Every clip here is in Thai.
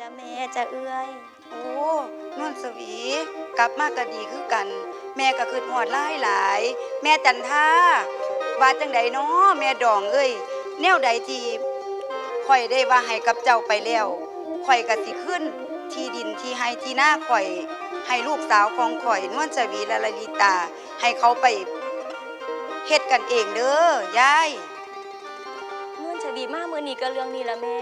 จ้ะแม่จะเอื้อยโอ้นวลสวี กลับมาก็ดีคือกัน แม่ก็คือหอดหลายหลาย แม่จันทาว่าจังใดน้อแม่ดองเอ้ยแนวใดที่ข่อยได้ว่าให้กับเจ้าไปแล้วข่อยก็สิขึ้น ที่ดินที่ให้ที่หน้าข่อย ให้ลูกสาวของข่อยนวลสวีและลลิตา ให้เขาไปเฮ็ดกันเองเด้อยายนุ่นจะดีมากเมื่อนี้ก็เรื่องนี้ละแม่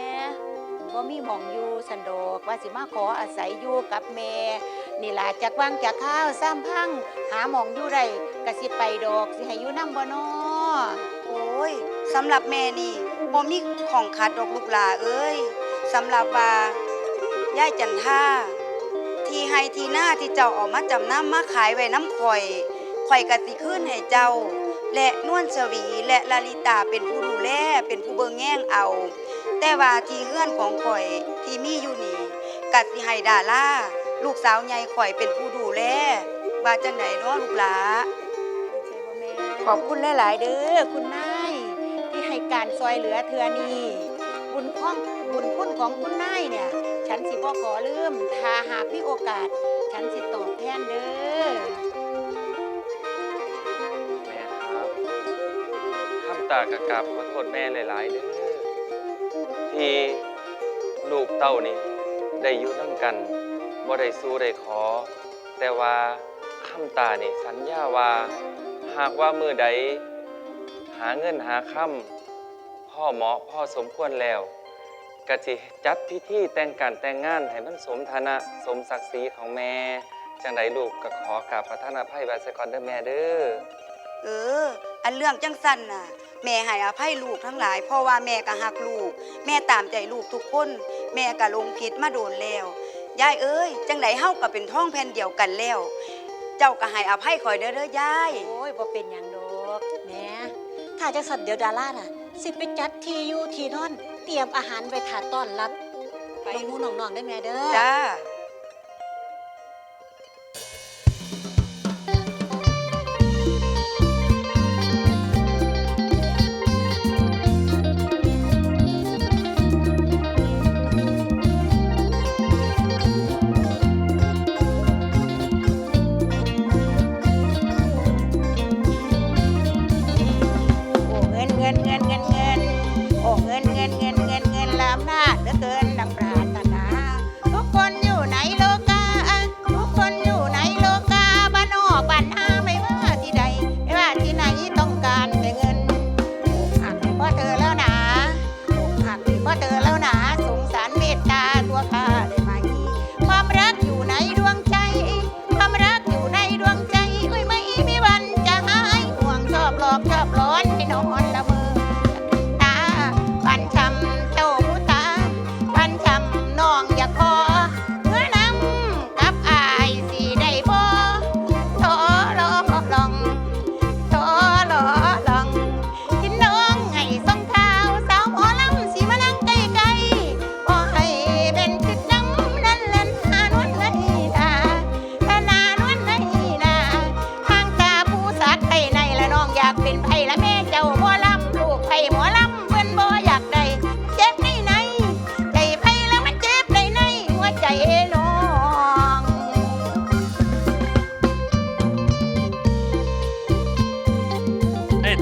ว่ามีหมองอยู่สันโดกว่าสิมาขออาศัยอยู่กับแม่นี่ล่ะจากว่างจากข้าวซ้ำพังหาหมองอยู่ได้กะสิไปดอกสิให้อยู่นำบ่นอโอ้ยสำหรับแม่นี่บ่มีของขาดดอกลูกหลาเอ้ยสำหรับว่าย่ายจันท่าที่ให้ที่หน้าที่เจ้าออกมาจำน้ำมาขายไว้น้ำข่อยข่อยกสิขึ้นให้เจ้า และนวลชวีและลาลิตาเป็นผู้ดูแลเป็นผู้เบิงแง่งเอา แต่ว่าที่เฮือนของข่อยที่มีอยู่นี่กสิให้ดาล่าลูกสาวใหญ่ข่อยเป็นผู้ดูแลว่าจังไหนเนาะลูกหลาขอบคุณหลาย ๆ เด้อคุณนายที่ให้การซอยเหลือเทือนี้บุญข้องบุญคุณของคุณนายเนี่ย ฉันสิบ่ขอลืมถ้าหากมีโอกาส ฉันสิตอบแทนเด้อแม่ครับข้ามตากระกราบขอโทษแม่หลาย ๆ เด้อ ที่ลูกเต้านี่ได้อยู่น้ำกันบ่ได้สู้ได้ขอ แต่ว่าข้ามตานี่สัญญาว่า หากว่ามือใด หาเงินหาคำพ่อเหมาะพ่อสมควรแล้วกะจิจัดพิธีแต่งการแต่งงานให้มันสมฐานะสมศักดิ์ศรีของแม่ จังใดลูกก็ขอกราบประทานอภัยไว้ซะก่อนเด้อแม่เด้อ เออ อันเรื่องจังสันน่ะแม่ให้อภัยลูกทั้งหลาย เพราะว่าแม่ก็หักลูก แม่ตามใจลูกทุกคน แม่ก็ลงผิดมาโดนแล้วยายเอ้ยจังไดเฮาก็เป็นท้องแผ่นเดียวกันแล้ว เจ้าก็ให้อภัยข่อยเด้อเด้อยายโอ้ยบ่เป็นหยังดอกแหม่ถ้าจะสัตว์เดียวดาราน่ะ สิไปจัดที่อยู่ที่นอน เตรียมอาหารไว้ถาต้อนรับไปหมู่น้องๆได้แม่เด้อจ้า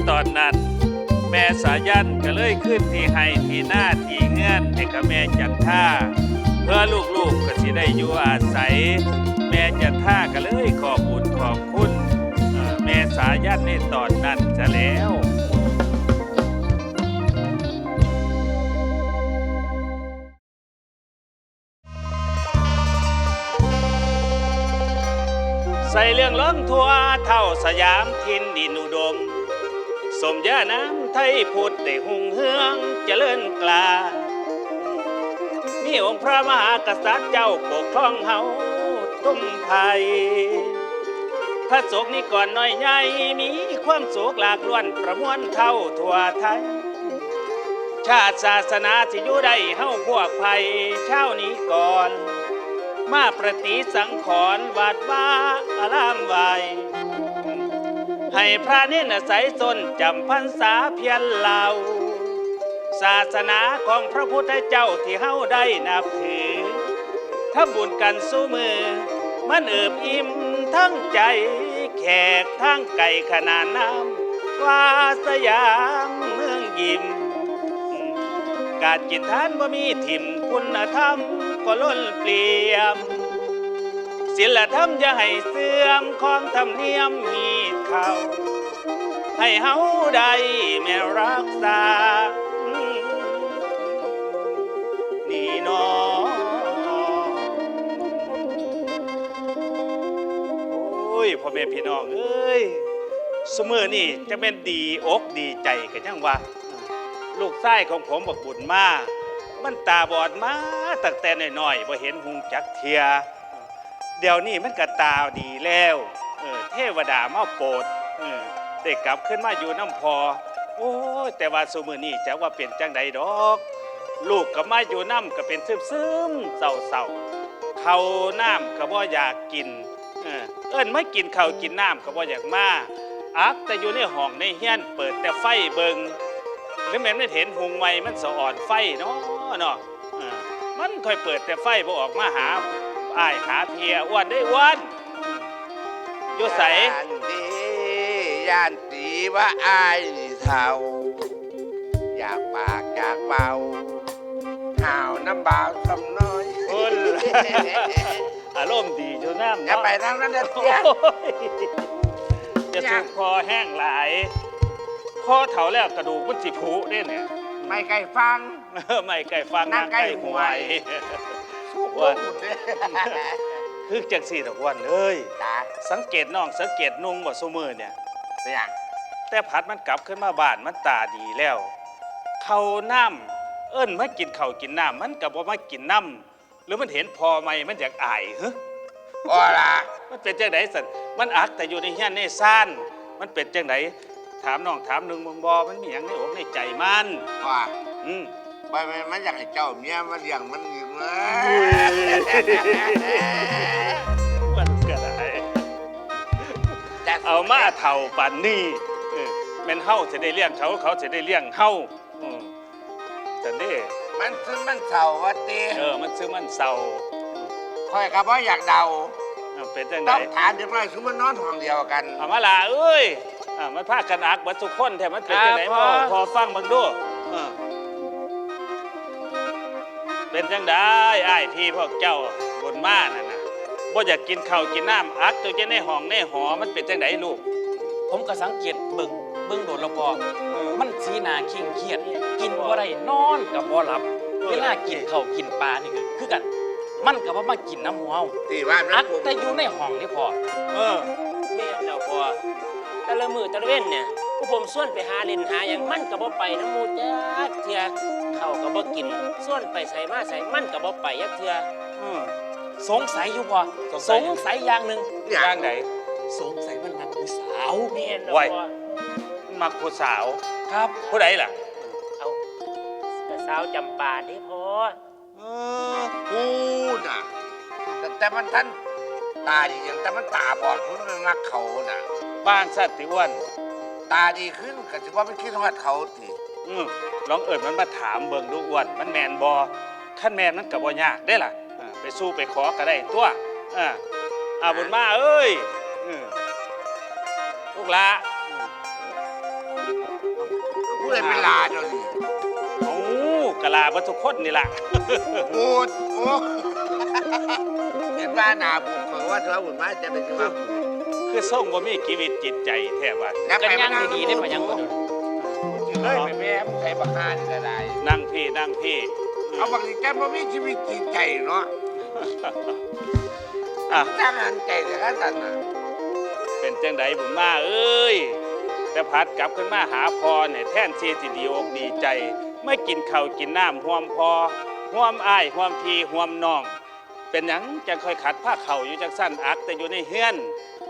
ตอนนั้น แม่สายันก็เลยขึ้นที่ให้ที่หน้าที่เงื่อนให้กับแม่จันท่า เพื่อลูกๆก็สิได้อยู่อาศัย แม่จันท่าก็เลยขอบบุญขอบคุณเอ่อแม่สายันในตอนนั้นจะแล้ว ใส่เรื่องล้นทัวเท่าสยามทิน สมญาน้ำไทยพุทธได้หุ่งเฮืองเจริญกลา มีองค์พระมหากษัตริย์เจ้าปกครองเฮาตุ้มไทยพระสงฆ์นี่ก่อนน้อยใหญ่มีความโศกหลากล้วนประมวลเท่าทั่วไทย ชาติศาสนาที่อยู่ได้เฮาพวกไผ่เช้านี้ก่อน มาประติสังขรณ์วาดว่าอารามไว ให้พระเนนอาศัยสนจำพรรษาเพียรเหล่า ศาสนาของพระพุทธเจ้าที่เฮาได้นับถือทำบุญกันสู้มือ มันเอิบอิ่มทั้งใจ แขกทั้งไก่ขนาดน้ำว่าสยามเมืองยิ้ม การกินทานบ่มีถิ่มคุณธรรมก็ล้นเปลี่ยมศิลธรรมอย่าให้เสื่อมของธรรมเนียมมี เขา ให้เฮาได้แม่รักษา นี่น้องโอ้ยพ่อแม่พี่น้องเอ้ยสมือนี่จะเป็นดีอกดีใจกันยังวะลูกไส้ของผมบอกบุญมามันตาบอดมาตั้งแต่น้อยๆบ่เห็นหุงจักเทีย เดี๋ยวนี้มันก็ตาดีแล้ว เออเทวดามาโปรดเออได้กลับขึ้นมาอยู่น้ำพอ โอ้ยแต่ว่าสมือนี่จะว่าเป็นจังใดดอก ลูกก็มาอยู่น้ำก็เป็นซึมซึมเศร้าเศร้าเขาน้ำก็บ่อยากกิน เออเอิ้นไม่กินเขากินน้ำก็บ่อยากมาอักแต่อยู่ในห้องในเฮียนเปิดแต่ไฟเบิงหรือแม่นไม่เห็นหุงไม้มันสะอ่อนไฟเนาะเนาะมันค่อยเปิดแต่ไฟบ่ออกมาหาอ้ายหาเพียอ้วนได้อ้วน อยู่ใสย่านดีย่านตีว่าอายเท่า อยากปากอยากเบาห่าวน้ำเบาสำน้อยโอ้ย อารมณ์ดีจนน้ำอย่าเนาะไปทางนั้นนะโอ้เตี้ยยจะถูกคอแห้งหลายคอเถาแล้วกระดูกมันสิผุเนี่ยเนี่ย ไม่ไกลฟังเออไม่ไก่ฟังนั่งใกล้หวหวยยอ้วน คือจังสี่ดอกอ้วันเอ้ยตาสังเกตน้องสังเกตนุ่งบ่ซุมือเนี่ย เป็นอย่างแต่พัดมันกลับขึ้นมาบ้านมันตาดีแล้ว เขาวน้ำเอิ้นมากินข้าวกินน้ำมันกับว่ามากินน้ำหรือมันเห็นพอไหมมันอยากอายฮะก็ล่ะมันเป็นจังไดสันมันอักแต่อยู่ในเฮียนในซ่านมันเป็นจังไดถามน้องถามหนึ่งมึงบอมันมีอย่างในอกในใจมัน ว่าอืม ไปไปมันอยากให้เจ้าเมียมันเลี้ยงมันอยู่เลย มันก็ได้แต่เอามาเท่าปันนี่เออแม่นเฮาจะได้เลี้ยงเขาเขาจะได้เลี้ยงเฮาอืมแต่เด้มันซึ่งมันเศร้าว่าเตี้ยเออมันซื้อมันเศร้าคอยกับว่าอยากเดา เออเป็นจังไดต้องถามเด็กน้อยคือมันนอนห้องเดียวกัน เอามาลาเอ้ยอ่ามันพากันอักเบัดทุกคนแท้มันเป็นจังไดครับพอพ่อพอฟังเบังดู เออเป็นจังไดอ้ายพี่พวกเจ้าบนมานั่นน่ะบ่อยากกินข้าวกินน้ำอักตัวจะในห้องในหอมันเป็นจังไดลูก ผมก็สังเกตเบิ่งเบิ่งโดดแล้วพอเออมันสีหน้าเคร่งเครียด กินบ่ได้นอนกับบ่หลับเออเวลากินข้าวกินปลานี่คือคือกัน มันก็บ่มากินน้ำหัวเฮาตีว่ามัอันดแต่อยู่ในห้องนี่พอเออแม่นแล้วพอแต่ละมือแต่ละเว้นเนี่ยผู้ผมส่วนไปหาเล่นหาอย่างมันก็บ่ไปน้ำหมูจักเทื่อเข้าวก็บ่กินส่วนไปใส่มาใส่มันก็บ่ไปยักเทื่อเออสงสัยอยู่พอสงสัสยงสัยอย่างหนึ่งอยากย่างไหนสงสัยมันนักผู้สาวแม่นแล้วไว้ พอมักผู้สาวครับ ผู้ใดล่ะเอาแต่สาวจำปาเด้พอเออพูดน่ะแต่แต่มันท่านตาดีอย่างแต่มันตาบอดมันมันมักเขาน่ะ บ้านสัตว์ติอ้วนตาดีขึ้นก็ถือว่ามันคิดฮอดเขาที อืมลองเอิญมันมาถามเบิ่งดูอ้วน มันแมนบอขั้นแมนมันกับบ่ยากได้ล่ะอ่าไปสู้ไปขอก็ได้ตัวอ่าอาบุญมาเอ้ยอืมลูกหละอืมผู้ใดเป็นหลานเดี๋ยวนี้เอ้ากะลาเบ่ทุกคนนี่ล่ะโอ้ดโอ้เห็นว่าหนาบุกเขาว่าเธอบุญมาจะเป็นว่า คือส่งบ่มีชีวิตจิตใจแท้ว่ากันย่างดีๆได้ปะยังบ่ดู เลยไปแม่ผู้ใครประคานก็ได้ นั่งพี่นั่งพี่เอาบางทีแกบ่มีชีวิตจิตใจเนาะอะจ้างหันใจแต่ก็ตันน่ะเป็นจังไดบุญมาเอ้ย แต่พัดกลับขึ้นมาหาพอเนี่ยแท่นซีสิดีอกดีใจ ไม่กินข้าวกินน้ำห่วมพอห่วมอ้ายห่วมพี่ห่วมน้อง เป็นหยังจังค่อยขัดผ้าเข่าอยู่จังสั้นอักแต่อยู่ในเฮือน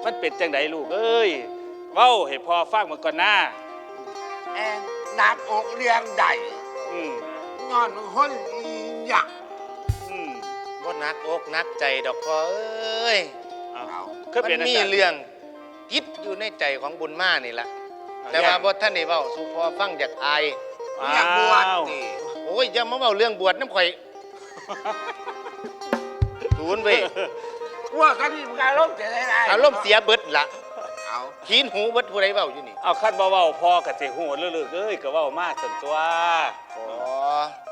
มันเป็นจังไดลูกเอ้ย เว้าให้พอฟังมาก่อนหน้า แอนนับอกเรียงใดอืมย้อนคนอีหยักอืมบ่นักอกนักใจดอกพ่อเอ้ยเอาเอาคือมัเป็นนมีจังซั่นเรื่องกิบอยู่ในใจของบุญมานี่ละเอแต่ว่าบ่ท่านได้เว้าสู่พ่อฟังจากอายอยากบวชอ้าวนี่โอ้ยอย่ามาเว้าเรื่องบวชน้ำข่อยตบุญเว้ยว่ากันนี่มึงอารมณ์จะได้ไรอารมณ์เสียเบิดละเอา ขีนหูเบิดผู้ใดเว้าอยู่นี่เอาคันบ่เว้าพอกับสิหูเลือกๆเอ้ยก็เว้ามาสันตัวอ๋อ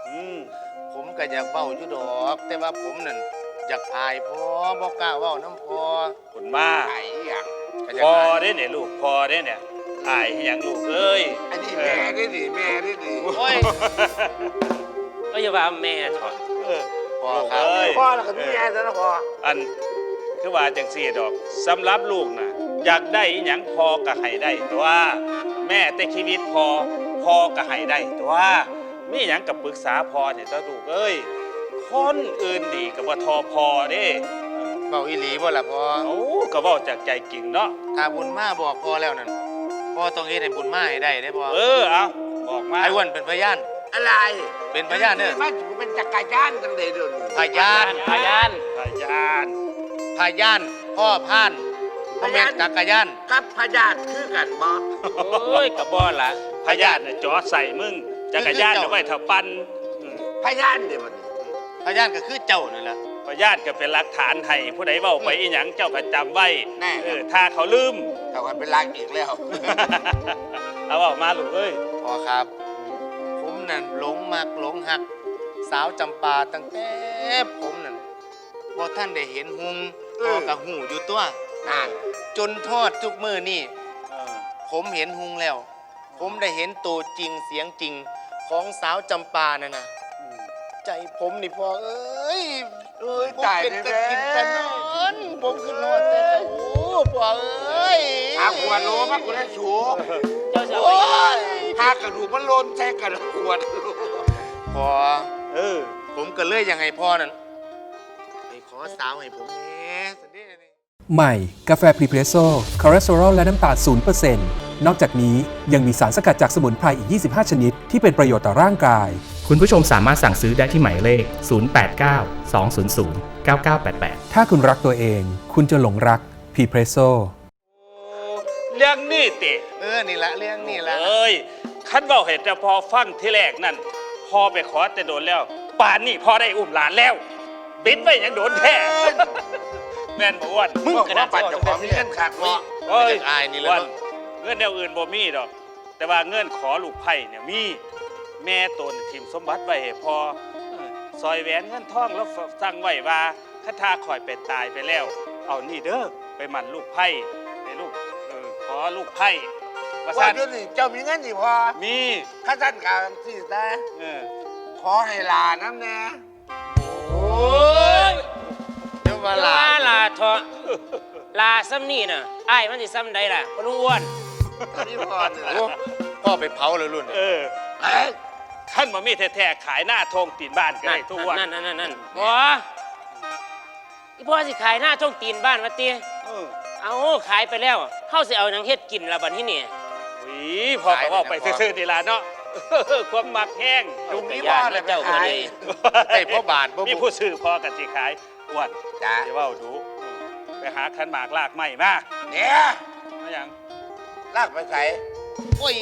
อืมผมก็อยากเว้าอยู่ดอก แต่ว่าผมนั่นอยากอายพอบ่กล้าเว้าน้ำพอคุณมาไอ้อย่างก็อยากพออายได้เนี่ยลูกพอได้เนี่ยอายให้หยังลูกเอ้ยอันนี้แม่ได้ดิแม่ได้ดิโอ้ยก็อย่าว่าแม่เถอะเออ พอครับ เอ้ย พ่อแล้วก็มีแม่ซะนะพ่ออันคือว่าจังสี่ดอกสำหรับลูกน่ะ อยากได้อิหยังพอก็ให้ได้ตัวแม่แต่ชีวิตพอพอก็ให้ได้ตัวมีหยังกับปรึกษาพอเนี่ยตัวลูกเอ้ยคนอื่นดีกับว่าทอพอเด้เว้าอีหลีบ่ล่ะพอโอ้ก็เว้าจากใจจริงเนาะถ้าบุญมาบอกพอแล้วนั่นพอต้องเฮ็ดให้บุญมาให้ได้ได้พอเออเอาบอกมาไอ้อ้วนเป็นพยาน อะไรเป็นพยานเด้อ มันเป็นจักรยานกันเลยเดี๋ยวนี้พยาน พยาน พยาน พยานพ่อพาน พ่อแม่นจักรยานกับพยานคือกันบ่โอ้ยกระบอละพยานน่ะจอดใส่มึงจักรยานเอาไว้ถ้าปั่นอืมพยานเดี๋ยวมันพยานก็คือเจ้านั่นแหละพยานก็เป็นหลักฐานให้ผู้ใดเว้าไปอีหยังเจ้าก็จำไว้แน่เออถ้าเขาลืมแต่ว่าเป็นรักอีกแล้ว เอาออกมาลูกเอ้ยพอครับ ผมนั่นหลงมักหลงหัก สาวจำปาตั้งแต่ผมนั่นบ่ท่านได้เห็นหุงเอพออกับหูอยู่ตัว นั่นจนทอดทุกมือนี่เออผมเห็นหุงแล้ว ผมได้เห็นตัวจริงเสียงจริงของสาวจำปานั่นนะอืมใจผมนี่พอเอ้ยเอ้ยผมตายเป็นแล้ตะกินตะนอนผมขึ้นนอนแต่เจ้าโอ้พอเอ้ยหาขวดโลมากกว่านั้นสูงเจ้าจะเอาโอ้ไปยหากระดูกมันโลนใช้กระขวดโลพอเออ ผมก็เลยยังไงพ่อนั่นไปขอสาวให้ผมแหน่สันเด้นี่ ใหม่ กาแฟพรีเพรสโซ่คอเลสเตอรอลและน้ำตาล0%นนอกจากนี้ยังมีสารสกัดจากสมุนไพรอีก 25 ชนิด ที่เป็นประโยชน์ต่อร่างกาย คุณผู้ชมสามารถสั่งซื้อได้ที่หมายเลข 089 200 9988 ถ้าคุณรักตัวเอง คุณจะหลงรักพรีเพรสโซ่เรื่องนี้ติเออ นี่ละเรื่องนี่ละเอ้ยคันเว้าเห็นแต่พอฟังที่แรกนั่น พอไปขอแต่โดนแล้ว ป่านนี้พอได้อุ้มหลานแล้ว บิดไปยังโดนแท้ แม่นบ่อ้วนมึงกระดาษปัดเจ้าของมีเงินขาดเนาะเอ้ยอายนี่แหละอ้วนเนาะเงินแนวอื่นบ่มีดอก แต่ว่าเงินขอลูกไผ่เนี่ยมีแม่ตนทีมสมบัติไว้ให้พอเออซอยแหวนเงินทองแล้วสั่งไว้ว่าคาถาคอยเป็นตายไปแล้ว เอานี่เด้อไปหมันลูกไผ่ให้ลูกเออขอลูกไผ่ว่าว่าซั่นเดี๋ยวนี้เจ้ามีเงินอยู่พอ มีข้าท่านกลางที่แต่เออขอให้หลานน้ำแน่โอ้ยเดี๋ย วมาอย่าลาว่าลาเถอะลาซ้ำนี่น่ะอ้ายมันสิซ้ำใดล่ะพ่อลุงอ้วนอันนี้พอนี่แหละโอ้พ่อไปเผาเลยรุ่นเออเอ้ยขั้นมามีแท้ๆขายหน้าทงตีนบ้านก็นั่ได้นทุกวันนั่นนั่นนั่นนั่นบ่อีพ่อสิขายหน้าช่องตีนบ้านมาติเออเอาขายไปแล้วเฮาสิเอาหนังเฮ็ดกินละบัดนี้เนี่ยหวีพอก็ว่าไปซื่อๆนี่ล่ะเนาะความมักแห้งลุงนี้ย่พ่อานเลยเจ้าขายได้พ่อบาทบ่มีบุผู้ซื้อพอกันสิขาย อ้วนจ้าเดี๋ยวเว่าดู ไปหาขันหมากลากไม้มาเนี่ยมาหยังลากไปใส่โอ้ย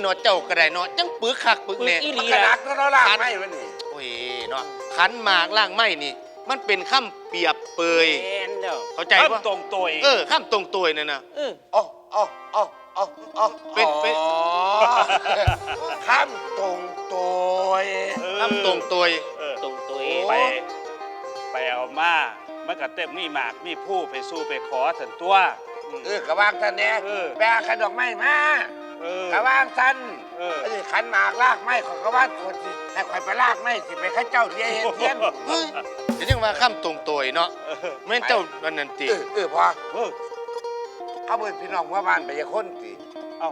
เนาะเจ้าก็ได้เนาะจังปึกคักปึกปึกแน่อีหมันลีกระดัล่ะกแล้วเราลากไม่วันนี้โอ้ยเนาะขันหมากล่างไม้นี่ มันเป็นคำเปรียบเปยแม่นเด้อเข้าใจปะตรงตัวเองเออคำตรงตัวนั่นน่ะเอออ๋ออ๋ออ๋ออ๋ออ๋อเป็นเป็นข้ามตรงตัวคำตรงตัวเออตรงตัวเองไป ไปเอามามันก็เต็มมีหมากมีผู้ไปสู้ไปขอสันตัวอืม เออกระวางท่านเนี่ยเออแบกขนดอกไม้มาเออ กระวางท่านเออ ไอ้ขันหมากลากไม้ของกระวางคนสิให้ข่อยไปลากไม้สิไปข้าเจ้าเรียเฮ็ดเทียนเฮ้ยเดี๋ยวยังว่าคำตรงตัวเนาะเออแม่นเจ้าวันนั้นติเออเออพอเออเอาเบิดพี่น้องว่าบ้านไปยังคนสิเอา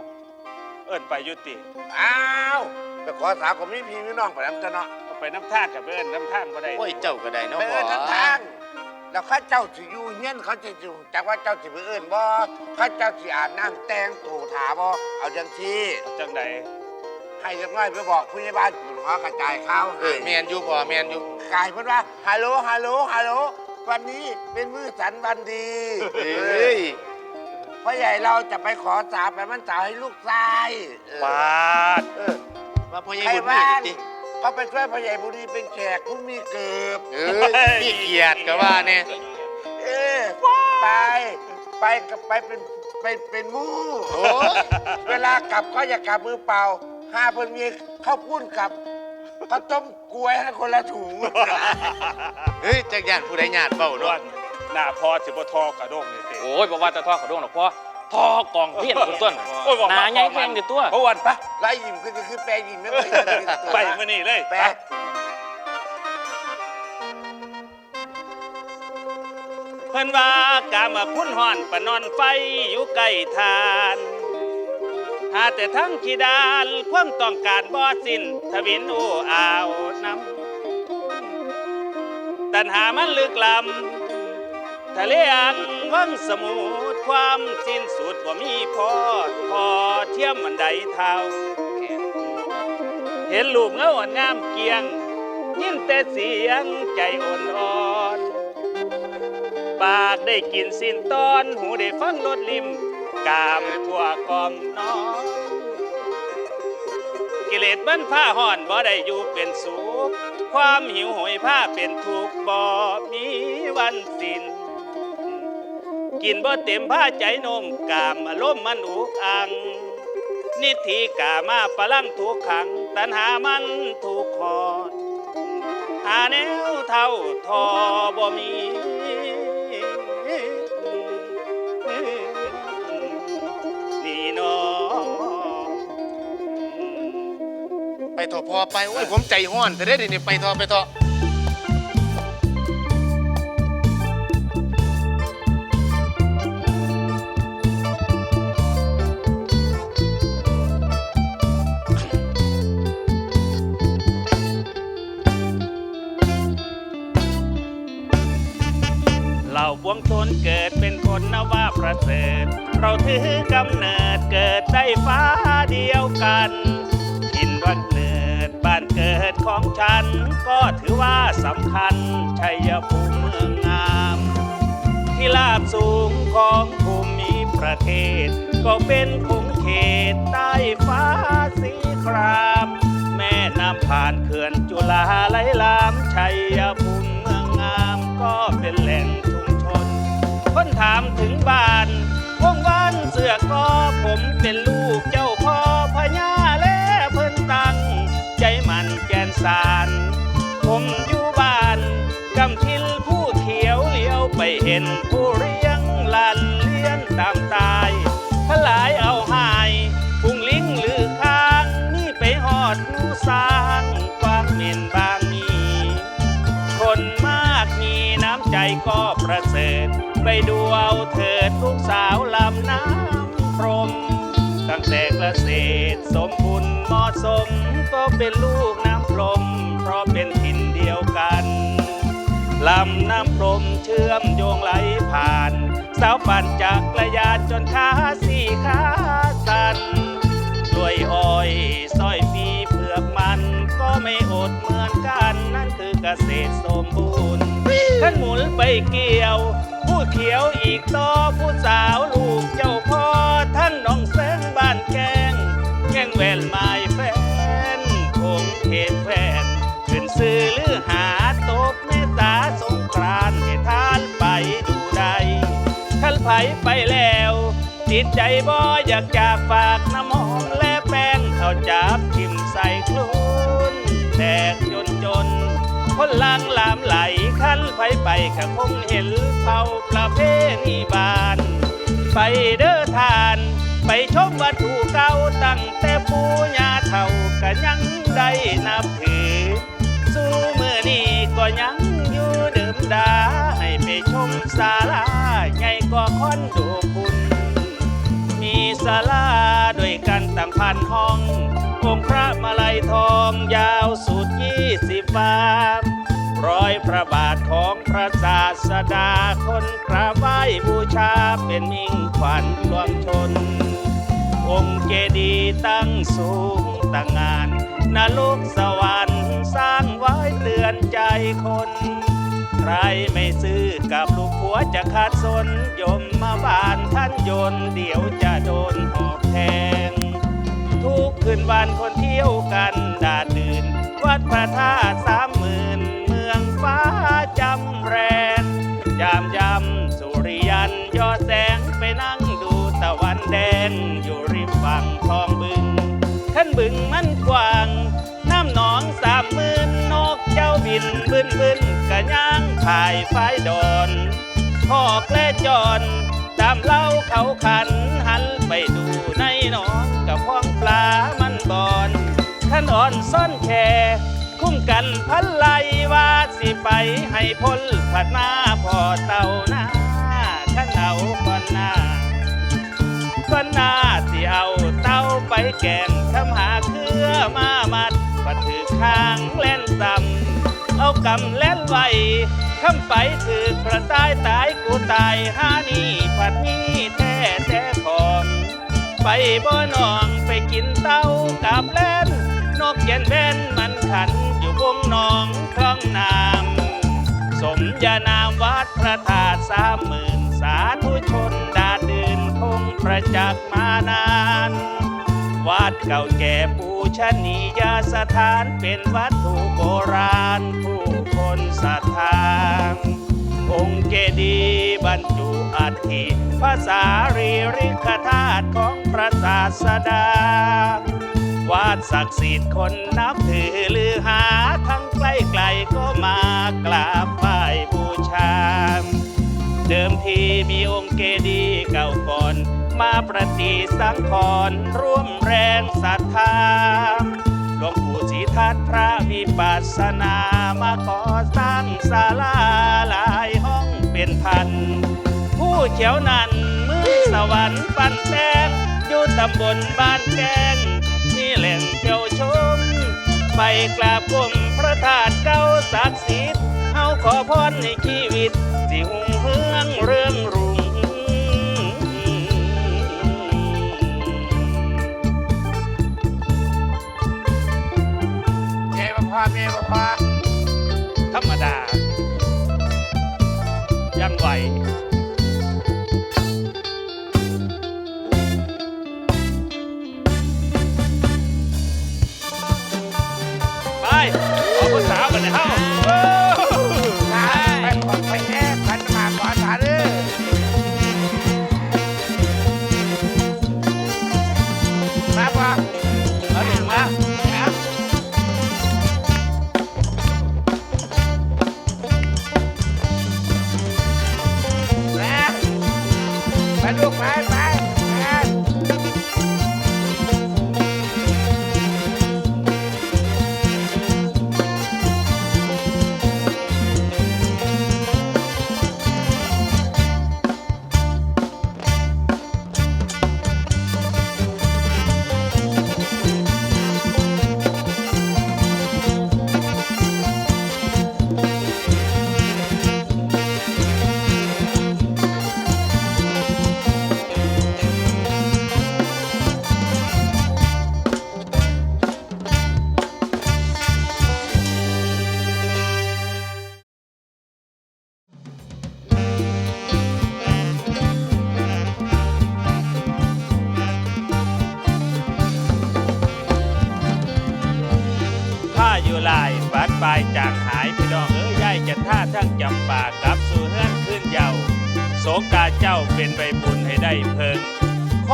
เอิ้นไปยุติ อ้าวไปขอสาวก็มีพี่มีน้องไปน้ำจะเนาะเอา ไปน้ำทางกับเอิ้นน้ำทางบ่ได้โอ้ยเจ้าก็ได้เนาะไปพ่อเอิ้นน้ำทางแล้วข้าเจ้าสิอยู่เฮียนเขาจะอยู่จากว่าเจ้าสิไปเอิ้นบ่ข้าเจ้าสิอาบน้ำแต่งตู่ถาบ่เอาจังซี่จังใดให้เรียบร้อยไปบอกผู้ใหญ่บ้านคุณขอกระจายข่าวเออแมนอยู่พ่อแมนอยู่กลายเป็นว่าฮัลโหลฮัลโหลฮัลโหลวันนี้เป็นมื้อสันวันดี เอ้ยพ่อใหญ่เราจะไปขอสาวไปมันสาวให้ลูกชายเออ ปาดเออว่าพ่อใหญ่ใครบุญมีบ้านติ เขาไปช่วยพ่อใหญ่บุรีเป็นแขกผู้มีเกิบเอ้ยเฮ้ยมีเกียรติก็ว่าเนี่ยเออไปไปกับไปเป็นเป็นเป็นหมู่โอ้เวลากลับก็อย่ากลับมือเปล่าห้าเพิ่นมีข้าวปุ้นกับข้าวต้มกล้วยให้คนละถุงเฮ้ยจักยานผู้ใดญาติเบ้าด้วด้วยนหน้าพอสิบ่ทอกระด้งนี่สิโอ้ยบอกว่าจะทอดขอดวงหรอกพ่อ ทอกองเพี้ยนคุณต้นโอ้ยบอกหนาใหญ่แข็งอยู่ตัว เพราะวันปะไล่ยิ้มคือคือแปรยิ้มไม่เคยไปมื้อนี้เลยแปรเพิ่นว่ากามาพุ่นห่อนปะนอนไฟอยู่ใกล้ทาน หาแต่ทั้งขีดานความต้องการบ่สิ้นทวินอู้อ่าวนำตัณหามันลึกลำ ทะเลอันวังสมุทรความสิ้นสุดบ่มีพอพอเทียมมันใดเท่า เห็นรูปเงาอ่อนงามเกียง ยินแต่เสียงใจอ่อนอ่อนปากได้กินสิ้นตอน หูได้ฟังรสลิม กามทั่วกอมน้อง กิเลสบันผ้าห่อนบ่ได้อยู่เป็นสุขความหิวโหยผ้าเป็นทุกข์บ่มีวันสิ้น กินบ่เต็มผ้าใจนมกามอารมณ์มันอุกอัง นิธิกามาปลังถูกขัง ตัณหามันถูกคอดหาแนวเท่าทอบ่มี นี่น้องไปถอพอไป โอ้ยผมใจห้อนแต่ได้เดี๋ยวนี้ไปเถอไปเถอ เกิดเป็นคนนว่าประเสริฐ เราถือกำเนิดเกิดได้ฟ้าเดียวกันทินวันเนิดบ้านเกิดของฉัน ก็ถือว่าสำคัญชัยภูมิเมืองงาม ที่ลาบสูงของภูมิประเทศ ก็เป็นคงเขตใต้ฟ้าสีครามแม่น้ำผ่านเขื่อนจุฬาไหลลามชัยภูมิเมืองงามก็เป็นแหล่ง คนถามถึงบ้านวงบ้านเสือกอผมเป็นลูกเจ้าพ่อพญาและเพิ่นตั้ง ใจมันแกนสาร ผมอยู่บ้านกำทิลผู้เขียวเลี้ยวไปเห็นผู้เรียงลันเลี้ยนตาม ไปดูเอาเถิดลูกสาวลำน้ำพรม ตั้งแต่เกษตรสมบุญเหมาะสมก็เป็นลูกน้ำพรม เพราะเป็นถิ่นเดียวกันลำน้ำพรมเชื่อมโยงไหลผ่าน สาวปั่นจากกระยานจนขาสี่ขาสันกล้วยอ้อยสร้อยปีเผือกมัน ก็ไม่อดเหมือนกัน นั่นคือเกษตรสมบูรณ์ขันหมุนไปเกี่ยวผู้ เขียวอีกต่อผู้สาวลูกเจ้าพ่อท่านน้องแสงบ้านแกง แกงแวนไม้แฟนคงเขตแฟนขึ้นซื้อหรือหาตกเมษาสงกรานให้ทานไปดูได้ท่านไผไปแล้วติดใจบ่อยากจะฝากน้ำหอมและแป้งเอาจับทิมใส่คลุนแตกจนจน คนลางลามไหลขั้นไผไปก็คงเห็นเผาประเพณีบาน ไปเด้อทาน ไปชมวัตถุเก่าตั้งแต่ปู่ย่าเฒ่าก็ยังได้นับถือ สู้มือนี้ก็ยังอยู่เดิมดา ให้ไปชมศาลาใหญ่กว่าคอนโดคุณมีศาลาด้วยกันตั้งพันห้ององค์พระมาลัยทองยาวสุดยี่สิบวา ร้อยพระบาทของพระศาสดาคนกราบไหว้บูชาเป็นมิ่งขวัญรวมชน องค์เจดีย์ตั้งสูงตั้งงานนรกสวรรค์สร้างไว้เตือนใจคน ใครไม่ซื้อกับลูกผัวจะขาดสนยมมาบานท่านยนเดี๋ยวจะโดนหอกแทง ทุกคืนวันคนเที่ยวกันดาดื่น วัดพระธาตุสาม ฟ้าจำแรงยามยำสุริยันยอดแสงไปนั่งดูตะวันแดงอยู่ริมฝั่งคลองบึงขันบึงมันกว้าง น้ำหนองสามหมื่นนกเจ้าบินบึนบึนกะย่างภายไฟดอนพ่อแกล้จอนตามเล่าเขาขันหันไปดูในหนองกับพ้องปลามันบอนขันอ่อนซ่อนแค กันพันไลว่าสิไปให้พ้นผัดมาพอเต่าหน้าขันเอาก่อนหน้าก็น่าสิเอาเต้าไปแกงทำหาเครือมามัดปัดถือข้างเล่นซ้ำเอากำเล่นไว้คำไปถือกระต่ายตายกูตายหานี่ปัดนี้แท้แท้ของไปบ่หนองไปกินเต้ากับเล่นนกเย็นเว้นมันขัน วงหนองคลองน้ำสมญานามวัดพระธาตุสามหมื่นสาธุชนดาดินคงประจักษ์มานานวัดเก่าแก่ปูชนียสถานเป็นวัตถุโบราณผู้คนศรัทธาองค์เจดีย์บรรจุอัฐิภาษารีริกธาตุของพระศาสดา วัดศักดิ์สิทธิ์คนนับถือลือหาทั้งใกล้ไกลก็มากราบไหว้บูชา เดิมทีมีองค์เกดีเก่าก่อน มาประติสังขรณ์ร่วมแรงศรัทธาหลวงปู่ศรีทัตพระวิปัสสนามาก่อสร้างศาลาหลายห้องเป็นพัน ผู้เขียวนันมือสวรรค์ปันแสงอยู่ตำบลบ้านแกง แหล่งเที่ยวชม ไปกราบกมพระธาตุเก่าศักดิ์สิทธิ์เฮาขอพรในชีวิต สิหุ่งเฮืองเรื่องรุ่งเมียบ่พอเมบพอธรรมดา ยังไหว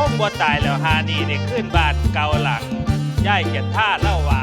คงบ่ตายแล้วหานี่ได้ขึ้นบ้านเก่าหลังย่ายรติท่าเล่าว่า